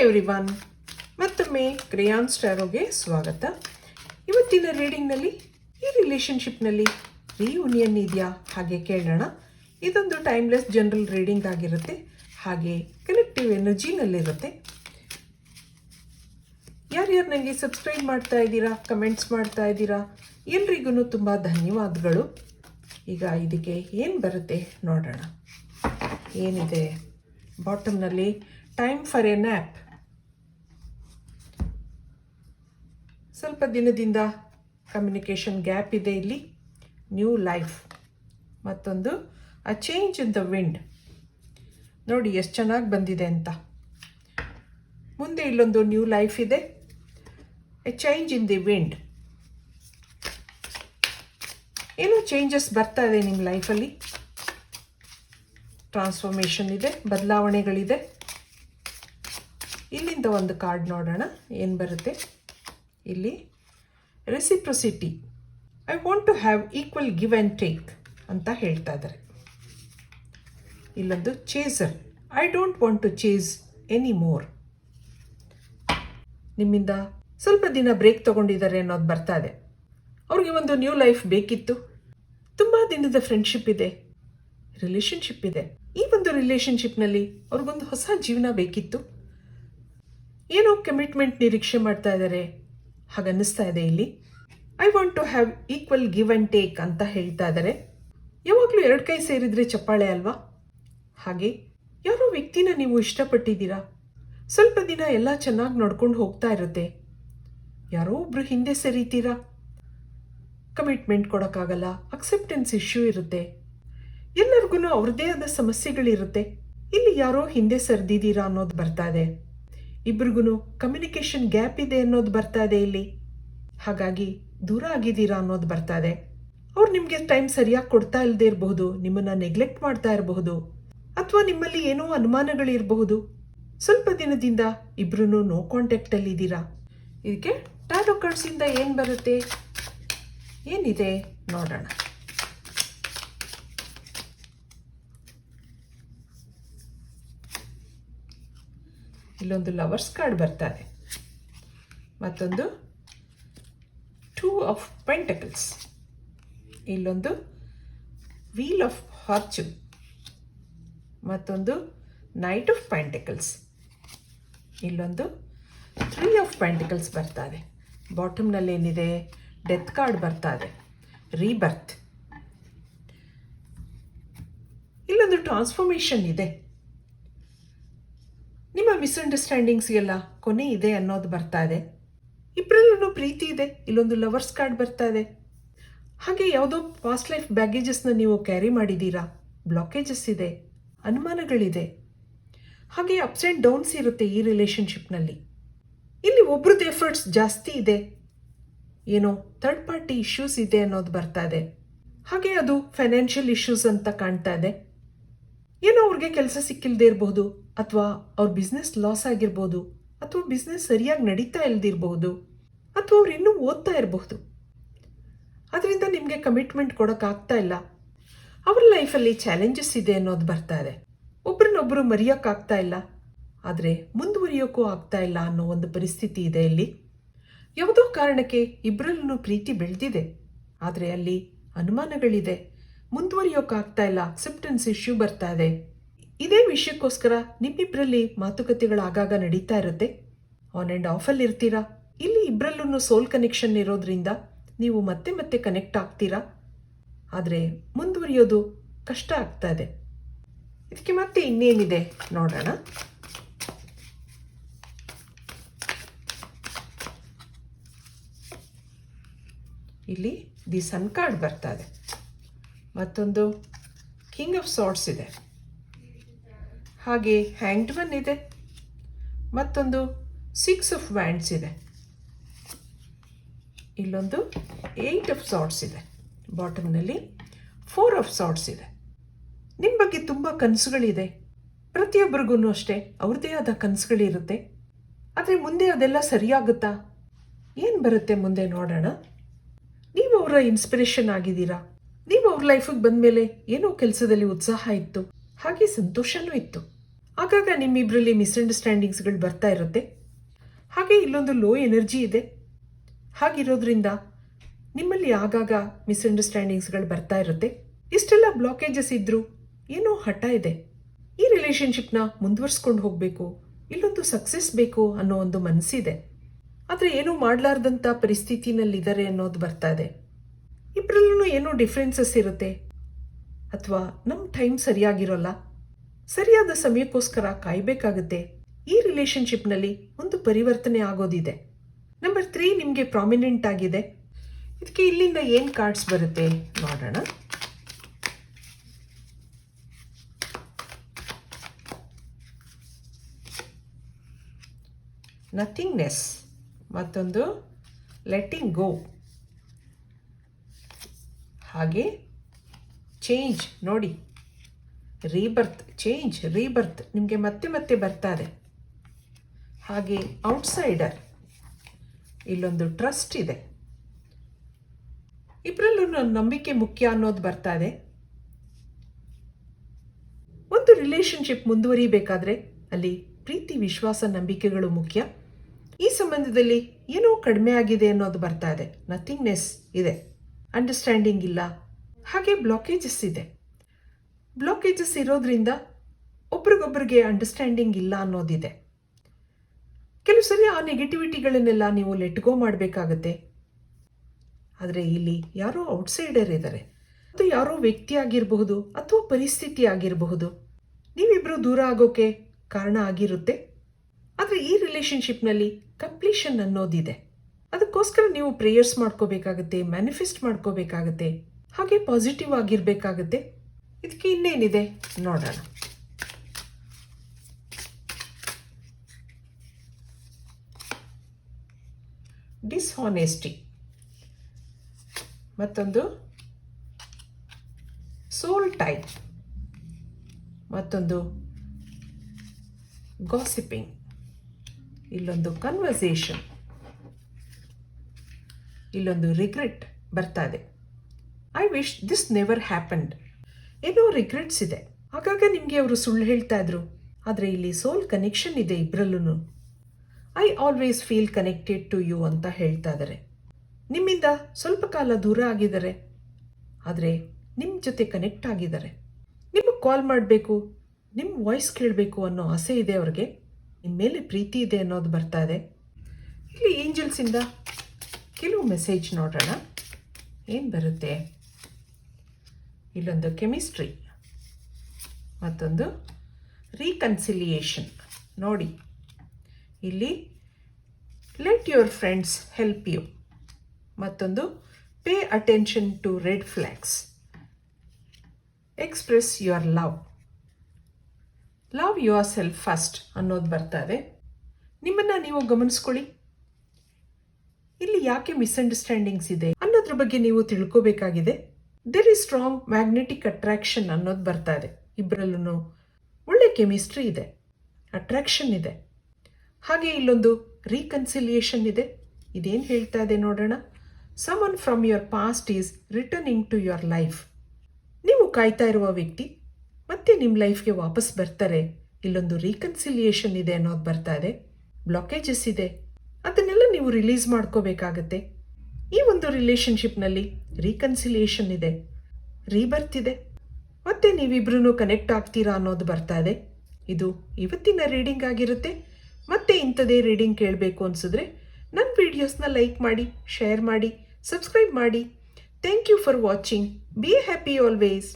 Everyone ಮತ್ತೊಮ್ಮೆ ಕ್ರಿಯಾನ್ ಸ್ಟಾರೋಗೆ ಸ್ವಾಗತ. ಇವತ್ತಿನ ರೀಡಿಂಗ್ನಲ್ಲಿ ಈ ರಿಲೇಷನ್ಶಿಪ್ನಲ್ಲಿ ರಿಯೂನಿಯನ್ ಇದೆಯಾ? ಹಾಗೆ ಕೇಳೋಣ. ಇದೊಂದು ಟೈಮ್ಲೆಸ್ ಜನರಲ್ ರೀಡಿಂಗ್ ಆಗಿರುತ್ತೆ. ಹಾಗೆ ಕಲೆಕ್ಟಿವ್ ಎನರ್ಜಿನಲ್ಲಿರುತ್ತೆ ಯಾರ್ಯಾರು ನನಗೆ ಸಬ್ಸ್ಕ್ರೈಬ್ ಮಾಡ್ತಾ ಇದ್ದೀರಾ? ಕಮೆಂಟ್ಸ್ ಮಾಡ್ತಾ ಇದ್ದೀರಾ? ಎಲ್ರಿಗೂ ತುಂಬ ಧನ್ಯವಾದಗಳು. ಈಗ ಇದಕ್ಕೆ ಏನು ಬರುತ್ತೆ ನೋಡೋಣ. ಏನಿದೆ? ಬಾಟಮ್ನಲ್ಲಿ ಟೈಮ್ ಫಾರ್ ಎ ನ್ಯಾಪ್ ಸ್ವಲ್ಪ ದಿನದಿಂದ ಕಮ್ಯುನಿಕೇಷನ್ ಗ್ಯಾಪ್ ಇದೆ ಇಲ್ಲಿ. ನ್ಯೂ ಲೈಫ್ ಮತ್ತೊಂದು a change in the wind ನೋಡಿ ಎಷ್ಟು ಚೆನ್ನಾಗಿ ಬಂದಿದೆ ಅಂತ. ಮುಂದೆ ಇಲ್ಲೊಂದು ನ್ಯೂ ಲೈಫ್ ಇದೆ. A change in the wind ಏನೋ ಚೇಂಜಸ್ ಬರ್ತಾ ಇದೆ ನಿಮ್ಮ ಲೈಫಲ್ಲಿ ಟ್ರಾನ್ಸ್ಫಾರ್ಮೇಷನ್ ಇದೆ, ಬದಲಾವಣೆಗಳಿದೆ. ಇಲ್ಲಿಂದ ಒಂದು ಕಾರ್ಡ್ ನೋಡೋಣ, ಏನು ಬರುತ್ತೆ? ಇಲ್ಲಿ. Reciprocity I want to have equal give and take ಅಂತ ಹೇಳ್ತಾ ಇದ್ದಾರೆ ಇಲ್ಲೊಂದು chaser I don't want to chase any more ನಿಮ್ಮಿಂದ ಸ್ವಲ್ಪ ದಿನ ಬ್ರೇಕ್ ತಗೊಂಡಿದ್ದಾರೆ ಅನ್ನೋದು ಬರ್ತಾ ಇದೆ. ಅವ್ರಿಗೆ ಒಂದು ನ್ಯೂ ಲೈಫ್ ಬೇಕಿತ್ತು. ತುಂಬ ದಿನದ ಫ್ರೆಂಡ್ಶಿಪ್ ಇದೆ. ರಿಲೇಷನ್ಶಿಪ್ ಇದೆ. ಈ ಒಂದು ರಿಲೇಷನ್ಶಿಪ್ನಲ್ಲಿ ಅವ್ರಿಗೊಂದು ಹೊಸ ಜೀವನ ಬೇಕಿತ್ತು. ಏನೋ ಕಮಿಟ್ಮೆಂಟ್ ನಿರೀಕ್ಷೆ ಮಾಡ್ತಾ ಇದ್ದಾರೆ ಹಾಗನ್ನಿಸ್ತಾ ಇದೆ ಇಲ್ಲಿ. I want to have equal give and take ಅಂತ ಹೇಳ್ತಾ ಇದ್ದಾರೆ ಯಾವಾಗಲೂ ಎರಡು ಕೈ ಸೇರಿದರೆ ಚಪ್ಪಾಳೆ ಅಲ್ವಾ? ಹಾಗೆ, ಯಾರೋ ವ್ಯಕ್ತಿನ ನೀವು ಇಷ್ಟಪಟ್ಟಿದ್ದೀರಾ? ಸ್ವಲ್ಪ ದಿನ ಎಲ್ಲ ಚೆನ್ನಾಗಿ ನೋಡ್ಕೊಂಡು ಹೋಗ್ತಾ ಇರುತ್ತೆ. ಯಾರೋ ಒಬ್ರು ಹಿಂದೆ ಸರಿತೀರಾ? ಕಮಿಟ್ಮೆಂಟ್ ಕೊಡೋಕ್ಕಾಗಲ್ಲ ಅಕ್ಸೆಪ್ಟೆನ್ಸ್ ಇಶ್ಯೂ ಇರುತ್ತೆ. ಎಲ್ಲರಿಗೂ ಅವ್ರದ್ದೇ ಆದ ಸಮಸ್ಯೆಗಳಿರುತ್ತೆ. ಇಲ್ಲಿ ಯಾರೋ ಹಿಂದೆ ಸರಿದಿದ್ದೀರಾ ಅನ್ನೋದು ಬರ್ತಾ ಇದೆ. ಇಬ್ರಿಗೂ ಕಮ್ಯುನಿಕೇಷನ್ ಗ್ಯಾಪ್ ಇದೆ ಅನ್ನೋದು ಬರ್ತಾ ಇದೆ ಇಲ್ಲಿ. ಹಾಗಾಗಿ ದೂರ ಆಗಿದ್ದೀರಾ ಅನ್ನೋದು ಬರ್ತಾ ಇದೆ. ಅವ್ರು ನಿಮಗೆ ಟೈಮ್ ಸರಿಯಾಗಿ ಕೊಡ್ತಾ ಇಲ್ಲದೆ ಇರಬಹುದು, ನಿಮ್ಮನ್ನ ನೆಗ್ಲೆಕ್ಟ್ ಮಾಡ್ತಾ ಇರಬಹುದು, ಅಥವಾ ನಿಮ್ಮಲ್ಲಿ ಏನೋ ಅನುಮಾನಗಳಿರಬಹುದು. ಸ್ವಲ್ಪ ದಿನದಿಂದ ಇಬ್ರು ನೋ ಕಾಂಟ್ಯಾಕ್ಟಲ್ಲಿ ಇದ್ದೀರಾ? ಇದಕ್ಕೆ ಟ್ಯಾರೋ ಕಾರ್ಡ್ಸಿಂದ ಏನು ಬರುತ್ತೆ? ಏನಿದೆ? ನೋಡೋಣ. ಇಲ್ಲೊಂದು ಲವರ್ಸ್ ಕಾರ್ಡ್ ಬರ್ತಾರೆ ಮತ್ತೊಂದು ಟೂ ಆಫ್ ಪೆಂಟಕಲ್ಸ್ ಇಲ್ಲೊಂದು ವೀಲ್ ಆಫ್ ಹಾರ್ಚು ಮತ್ತೊಂದು ನೈಟ್ ಆಫ್ ಪ್ಯಾಂಟಿಕಲ್ಸ್ ಇಲ್ಲೊಂದು ತ್ರೀ ಆಫ್ ಪ್ಯಾಂಟಿಕಲ್ಸ್ ಬರ್ತಾ ಇದೆ ಬಾಟಮ್ನಲ್ಲಿ ಏನಿದೆ? ಡೆತ್ ಕಾರ್ಡ್ ಬರ್ತಾ ಇದೆ ರೀಬರ್ತ್ ಇಲ್ಲೊಂದು ಟ್ರಾನ್ಸ್ಫಾರ್ಮೇಷನ್ ಇದೆ. ನಿಮ್ಮ ಮಿಸ್ಅಂಡರ್ಸ್ಟ್ಯಾಂಡಿಂಗ್ಸ್ಗೆಲ್ಲ ಕೊನೆ ಇದೆ ಅನ್ನೋದು ಬರ್ತಾ ಇದೆ. ಇಬ್ಬರಲ್ಲೂ ಪ್ರೀತಿ ಇದೆ, ಇಲ್ಲೊಂದು ಲವರ್ಸ್ ಕಾರ್ಡ್ ಬರ್ತಾ ಇದೆ. ಹಾಗೆ ಯಾವುದೋ ಪಾಸ್ಟ್ ಲೈಫ್ ಬ್ಯಾಗೇಜಸ್ನ ನೀವು ಕ್ಯಾರಿ ಮಾಡಿದ್ದೀರಾ? ಬ್ಲಾಕೇಜಸ್ ಇದೆ, ಅನುಮಾನಗಳಿದೆ. ಹಾಗೆ ಅಪ್ಸ್ ಆ್ಯಂಡ್ ಡೌನ್ಸ್ ಇರುತ್ತೆ ಈ ರಿಲೇಷನ್ಶಿಪ್ನಲ್ಲಿ ಇಲ್ಲಿ ಒಬ್ರದ್ದು ಎಫರ್ಟ್ಸ್ ಜಾಸ್ತಿ ಇದೆ. ಏನೋ ಥರ್ಡ್ ಪಾರ್ಟಿ ಇಶ್ಯೂಸ್ ಇದೆ ಅನ್ನೋದು ಬರ್ತಾ ಇದೆ. ಹಾಗೆ ಅದು ಫೈನಾನ್ಷಿಯಲ್ ಇಶ್ಯೂಸ್ ಅಂತ ಕಾಣ್ತಾ ಇದೆ. ಅವ್ರಿಗೆ ಕೆಲಸ ಸಿಕ್ಕಿಲ್ದೇ ಇರಬಹುದು ಅಥವಾ ಅವ್ರ ಬಿಸ್ನೆಸ್ ಲಾಸ್ ಆಗಿರ್ಬೋದು, ಅಥವಾ ಬಿಸ್ನೆಸ್ ಸರಿಯಾಗಿ ನಡೀತಾ ಇಲ್ದಿರಬಹುದು ಅಥವಾ ಅವ್ರು ಇನ್ನೂ ಓದ್ತಾ ಇರಬಹುದು ಅದರಿಂದ ನಿಮಗೆ ಕಮಿಟ್ಮೆಂಟ್ ಕೊಡೋಕ್ಕಾಗ್ತಾ ಇಲ್ಲ. ಅವ್ರ ಲೈಫಲ್ಲಿ ಚಾಲೆಂಜಸ್ ಇದೆ ಅನ್ನೋದು ಬರ್ತಾ ಇದೆ. ಒಬ್ರನ್ನೊಬ್ಬರು ಮರೆಯೋಕ್ಕಾಗ್ತಾ ಇಲ್ಲ. ಆದರೆ ಮುಂದುವರಿಯೋಕ್ಕೂ ಆಗ್ತಾ ಇಲ್ಲ ಅನ್ನೋ ಒಂದು ಪರಿಸ್ಥಿತಿ ಇದೆ ಇಲ್ಲಿ. ಯಾವುದೋ ಕಾರಣಕ್ಕೆ ಇಬ್ಬರಲ್ಲೂ ಪ್ರೀತಿ ಬೆಳೆದಿದೆ. ಆದರೆ ಅಲ್ಲಿ ಅನುಮಾನಗಳಿದೆ. ಮುಂದುವರಿಯೋಕ್ಕಾಗ್ತಾ ಇಲ್ಲ. ಅಕ್ಸೆಪ್ಟೆನ್ಸ್ ಇಶ್ಯೂ ಬರ್ತಾ ಇದೆ. ಇದೇ ವಿಷಯಕ್ಕೋಸ್ಕರ ನಿಮ್ಮಿಬ್ಬರಲ್ಲಿ ಮಾತುಕತೆಗಳು ಆಗಾಗ ನಡೀತಾ ಇರುತ್ತೆ. ಆನ್ ಆ್ಯಂಡ್ ಆಫಲ್ಲಿ ಇರ್ತೀರಾ? ಇಲ್ಲಿ ಇಬ್ಬರಲ್ಲೂ ಸೋಲ್ ಕನೆಕ್ಷನ್ ಇರೋದ್ರಿಂದ ನೀವು ಮತ್ತೆ ಮತ್ತೆ ಕನೆಕ್ಟ್ ಆಗ್ತೀರಾ? ಆದರೆ ಮುಂದುವರಿಯೋದು ಕಷ್ಟ ಆಗ್ತಾ ಇದೆ. ಇದಕ್ಕೆ ಮತ್ತೆ ಇನ್ನೇನಿದೆ ನೋಡೋಣ. ಇಲ್ಲಿ ದಿ ಸನ್ ಕಾರ್ಡ್ ಬರ್ತಾ ಇದೆ. ಮತ್ತೊಂದು ಕಿಂಗ್ ಆಫ್ ಸಾಟ್ಸ್ ಇದೆ. ಹಾಗೆ ಹ್ಯಾಂಡ್ ಒನ್ ಇದೆ. ಮತ್ತೊಂದು ಸಿಕ್ಸ್ ಆಫ್ ವ್ಯಾಂಡ್ಸ್ ಇದೆ. ಇಲ್ಲೊಂದು ಏಯ್ಟ್ ಆಫ್ ಸಾಟ್ಸ್ ಇದೆ. ಬಾಟಮ್ನಲ್ಲಿ ಫೋರ್ ಆಫ್ ಸಾಟ್ಸ್ ಇದೆ. ನಿಮ್ಮ ಬಗ್ಗೆ ತುಂಬ ಕನಸುಗಳಿದೆ. ಪ್ರತಿಯೊಬ್ಬರಿಗೂ ಅಷ್ಟೇ ಅವ್ರದ್ದೇ ಆದ ಕನಸುಗಳಿರುತ್ತೆ. ಆದರೆ ಮುಂದೆ ಅದೆಲ್ಲ ಸರಿಯಾಗುತ್ತಾ? ಏನು ಬರುತ್ತೆ ಮುಂದೆ ನೋಡೋಣ. ನೀವು ಅವರ ಇನ್ಸ್ಪಿರೇಷನ್ ಆಗಿದ್ದೀರಾ. ನೀವು ಅವ್ರ ಲೈಫಿಗೆ ಬಂದಮೇಲೆ ಏನೋ ಕೆಲಸದಲ್ಲಿ ಉತ್ಸಾಹ ಇತ್ತು. ಹಾಗೆ ಸಂತೋಷನೂ ಇತ್ತು. ಆಗಾಗ ನಿಮ್ಮಿಬ್ಬರಲ್ಲಿ ಮಿಸ್ಅಂಡರ್ಸ್ಟ್ಯಾಂಡಿಂಗ್ಸ್ಗಳು ಬರ್ತಾ ಇರುತ್ತೆ. ಹಾಗೆ ಇಲ್ಲೊಂದು ಲೋ ಎನರ್ಜಿ ಇದೆ. ಹಾಗಿರೋದ್ರಿಂದ ನಿಮ್ಮಲ್ಲಿ ಆಗಾಗ ಮಿಸ್ಅಂಡರ್ಸ್ಟ್ಯಾಂಡಿಂಗ್ಸ್ಗಳು ಬರ್ತಾ ಇರುತ್ತೆ. ಇಷ್ಟೆಲ್ಲ ಬ್ಲಾಕೇಜಸ್ ಇದ್ದರೂ ಏನೋ ಹಠ ಇದೆ. ಈ ರಿಲೇಷನ್ಶಿಪ್ನ ಮುಂದುವರ್ಸ್ಕೊಂಡು ಹೋಗಬೇಕು, ಇಲ್ಲೊಂದು ಸಕ್ಸಸ್ ಬೇಕು ಅನ್ನೋ ಒಂದು ಮನಸ್ಸಿದೆ ಆದರೆ ಏನೂ ಮಾಡಲಾರ್ದಂಥ ಪರಿಸ್ಥಿತಿನಲ್ಲಿದ್ದಾರೆ ಅನ್ನೋದು ಬರ್ತಾ ಇದೆ. ಇಬ್ಬರಲ್ಲೂ ಏನೋ ಡಿಫ್ರೆನ್ಸಸ್ ಇರುತ್ತೆ. ಅಥವಾ ನಮ್ಮ ಟೈಮ್ ಸರಿಯಾಗಿರೋಲ್ಲ. ಸರಿಯಾದ ಸಮಯಕ್ಕೋಸ್ಕರ ಕಾಯಬೇಕಾಗುತ್ತೆ. ಈ ರಿಲೇಶನ್ಶಿಪ್ನಲ್ಲಿ ಒಂದು ಪರಿವರ್ತನೆ ಆಗೋದಿದೆ. ನಂಬರ್ ತ್ರೀ ನಿಮಗೆ ಪ್ರಾಮಿನೆಂಟ್ ಆಗಿದೆ. ಇದಕ್ಕೆ ಇಲ್ಲಿಂದ ಏನು ಕಾರ್ಡ್ಸ್ ಬರುತ್ತೆ ನೋಡೋಣ. ನಥಿಂಗ್ನೆಸ್ ಮತ್ತೊಂದು ಲೆಟ್ಟಿಂಗ್ ಗೋ ಹಾಗೆ ಚೇಂಜ್ ನೋಡಿ. ರೀಬರ್ತ್ ಚೇಂಜ್ ರೀಬರ್ತ್ ನಿಮಗೆ ಮತ್ತೆ ಮತ್ತೆ ಬರ್ತಾ ಇದೆ. ಹಾಗೆ ಔಟ್ಸೈಡರ್ ಇಲ್ಲೊಂದು ಟ್ರಸ್ಟ್ ಇದೆ. ಇಬ್ಬರಲ್ಲೂ ನಂಬಿಕೆ ಮುಖ್ಯ ಅನ್ನೋದು ಬರ್ತಾ ಇದೆ. ಒಂದು ರಿಲೇಶನ್ಶಿಪ್ ಮುಂದುವರಿಬೇಕಾದ್ರೆ ಅಲ್ಲಿ ಪ್ರೀತಿ, ವಿಶ್ವಾಸ, ನಂಬಿಕೆಗಳು ಮುಖ್ಯ. ಈ ಸಂಬಂಧದಲ್ಲಿ ಏನೋ ಕಡಿಮೆ ಆಗಿದೆ ಅನ್ನೋದು ಬರ್ತಾ ಇದೆ. ನಥಿಂಗ್ನೆಸ್ ಇದೆ. ಅಂಡರ್ಸ್ಟ್ಯಾಂಡಿಂಗ್ ಇಲ್ಲ. ಹಾಗೆ ಬ್ಲಾಕೇಜಸ್ ಇದೆ. ಬ್ಲಾಕೇಜಸ್ ಇರೋದ್ರಿಂದ ಒಬ್ರಿಗೊಬ್ರಿಗೆ ಅಂಡರ್ಸ್ಟ್ಯಾಂಡಿಂಗ್ ಇಲ್ಲ ಅನ್ನೋದಿದೆ. ಕೆಲವು ಸರಿ ಆ ನೆಗೆಟಿವಿಟಿಗಳನ್ನೆಲ್ಲ ನೀವು ಲೆಟ್ಗೋ ಮಾಡಬೇಕಾಗತ್ತೆ. ಆದರೆ ಇಲ್ಲಿ ಯಾರೋ ಔಟ್ಸೈಡರ್ ಇದ್ದಾರೆ ಅದು ಯಾರೋ ವ್ಯಕ್ತಿ ಆಗಿರಬಹುದು ಅಥವಾ ಪರಿಸ್ಥಿತಿ ಆಗಿರಬಹುದು. ನೀವಿಬ್ಬರು ದೂರ ಆಗೋಕೆ ಕಾರಣ ಆಗಿರುತ್ತೆ. ಆದರೆ ಈ ರಿಲೇಶನ್ಶಿಪ್ನಲ್ಲಿ ಕಂಪ್ಲೀಷನ್ ಅನ್ನೋದಿದೆ. ಅದಕ್ಕೋಸ್ಕರ ನೀವು ಪ್ರೇಯರ್ಸ್ ಮಾಡ್ಕೋಬೇಕಾಗತ್ತೆ ಮ್ಯಾನಿಫೆಸ್ಟ್ ಮಾಡ್ಕೋಬೇಕಾಗತ್ತೆ, ಹಾಗೆ ಪಾಸಿಟಿವ್ ಆಗಿರಬೇಕಾಗತ್ತೆ. ಇದಕ್ಕೆ ಇನ್ನೇನಿದೆ? ನೋಡೋಣ. ಡಿಸ್ಹಾನೆಸ್ಟಿ ಮತ್ತೊಂದು ಸೋಲ್ ಟೈಪ್ ಮತ್ತೊಂದು ಗಾಸಿಪಿಂಗ್ ಇಲ್ಲೊಂದು ಕನ್ವರ್ಸೇಷನ್ ಇಲ್ಲೊಂದು ರಿಗ್ರೆಟ್ ಬರ್ತಾ ಇದೆ. I wish this never happened ಏನೋ ರಿಗ್ರೆಟ್ಸ್ ಇದೆ. ಆಗಾಗ ನಿಮಗೆ ಅವರು ಸುಳ್ಳು ಹೇಳ್ತಾ ಇದ್ರು. ಆದರೆ ಇಲ್ಲಿ ಸೋಲ್ ಕನೆಕ್ಷನ್ ಇದೆ ಇಬ್ಬರಲ್ಲೂ I always feel connected to you ಅಂತ ಹೇಳ್ತಾ ಇದ್ದಾರೆ ನಿಮ್ಮಿಂದ ಸ್ವಲ್ಪ ಕಾಲ ದೂರ ಆಗಿದ್ದಾರೆ. ಆದರೆ ನಿಮ್ಮ ಜೊತೆ ಕನೆಕ್ಟ್ ಆಗಿದ್ದಾರೆ. ನಿಮಗೆ ಕಾಲ್ ಮಾಡಬೇಕು ನಿಮ್ಮ ವಾಯ್ಸ್ ಕೇಳಬೇಕು ಅನ್ನೋ ಆಸೆ ಇದೆ ಅವ್ರಿಗೆ. ನಿಮ್ಮ ಮೇಲೆ ಪ್ರೀತಿ ಇದೆ ಅನ್ನೋದು ಬರ್ತಾ ಇದೆ. ಇಲ್ಲಿ ಏಂಜಲ್ಸಿಂದ ಕೆಲವು ಮೆಸೇಜ್ ನೋಡೋಣ ಏನು ಬರುತ್ತೆ? ಇಲ್ಲೊಂದು ಕೆಮಿಸ್ಟ್ರಿ ಮತ್ತೊಂದು ರೀಕನ್ಸಿಲಿಯೇಷನ್ ನೋಡಿ, ಇಲ್ಲಿ let your friends help you ಮತ್ತೊಂದು pay attention to red flags express your love love yourself first ಅನ್ನೋದು ಬರ್ತಾ ಇದೆ. ನಿಮ್ಮನ್ನು ನೀವು ಗಮನಿಸ್ಕೊಳ್ಳಿ. ಇಲ್ಲಿ ಯಾಕೆ ಮಿಸ್ಅಂಡರ್ಸ್ಟ್ಯಾಂಡಿಂಗ್ಸ್ ಇದೆ ಅನ್ನೋದ್ರ ಬಗ್ಗೆ ನೀವು ತಿಳ್ಕೋಬೇಕಾಗಿದೆ. There is strong magnetic attraction ಅನ್ನೋದು ಬರ್ತಾ ಇದೆ. ಇಬ್ಬರಲ್ಲೂ ಒಳ್ಳೆ ಕೆಮಿಸ್ಟ್ರಿ ಇದೆ. ಅಟ್ರಾಕ್ಷನ್ ಇದೆ. ಹಾಗೆ ಇಲ್ಲೊಂದು ರೀಕನ್ಸಿಲಿಯೇಷನ್ ಇದೆ. ಇದೇನು ಹೇಳ್ತಾ ಇದೆ ನೋಡೋಣ. Someone from your past is returning to your life ನೀವು ಕಾಯ್ತಾ ಇರುವ ವ್ಯಕ್ತಿ ಮತ್ತೆ ನಿಮ್ಮ ಲೈಫ್ಗೆ ವಾಪಸ್ ಬರ್ತಾರೆ. ಇಲ್ಲೊಂದು ರೀಕನ್ಸಿಲಿಯೇಷನ್ ಇದೆ ಅನ್ನೋದು ಬರ್ತಾ ಇದೆ. ಬ್ಲಾಕೇಜಸ್ ಇದೆ. ಅದನ್ನೆಲ್ಲ ನೀವು ರಿಲೀಸ್ ಮಾಡ್ಕೋಬೇಕಾಗತ್ತೆ. ಒಂದು ರಿಲೇಶನ್ಶಿಪ್ನಲ್ಲಿ ರೀಕನ್ಸಿಲಿಯೇಷನ್ ಇದೆ ರೀಬರ್ತ್ ಇದೆ. ಮತ್ತೆ ನೀವಿಬ್ರು ಕನೆಕ್ಟ್ ಆಗ್ತೀರಾ ಅನ್ನೋದು ಬರ್ತಾ ಇದೆ. ಇದು ಇವತ್ತಿನ ರೀಡಿಂಗ್ ಆಗಿರುತ್ತೆ. ಮತ್ತೆ ಇಂಥದೇ ರೀಡಿಂಗ್ ಕೇಳಬೇಕು ಅನಿಸಿದ್ರೆ ನನ್ನ ವೀಡಿಯೋಸ್ನ ಲೈಕ್ ಮಾಡಿ ಶೇರ್ ಮಾಡಿ ಸಬ್ಸ್ಕ್ರೈಬ್ ಮಾಡಿ. Thank you for watching be happy always